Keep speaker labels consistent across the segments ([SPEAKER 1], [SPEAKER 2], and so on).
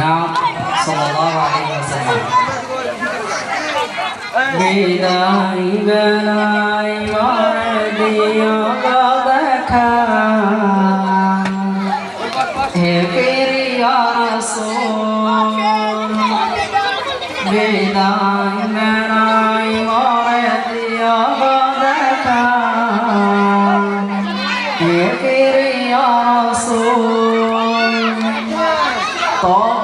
[SPEAKER 1] নাম সাল্লাল্লাহু আলাইহি ওয়াসাল্লাম বিদায় বেলায় মার দিও গো দেখা হে প্রিয় রাসূল বিদায় বেলায় মার দিও গো দেখা হে প্রিয় রাসূল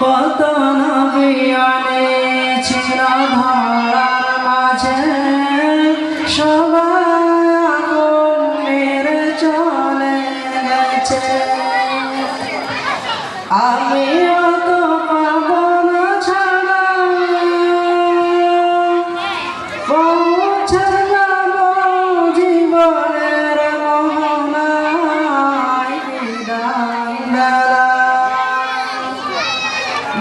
[SPEAKER 1] কত নবী আলে ছিল ধরার মাঝে। কর্মীর চলে গেছে। আমিও তো পাবো না ছাড়া পৌঁছে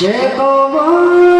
[SPEAKER 1] সে কবর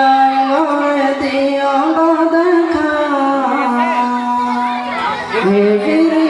[SPEAKER 1] Hey. it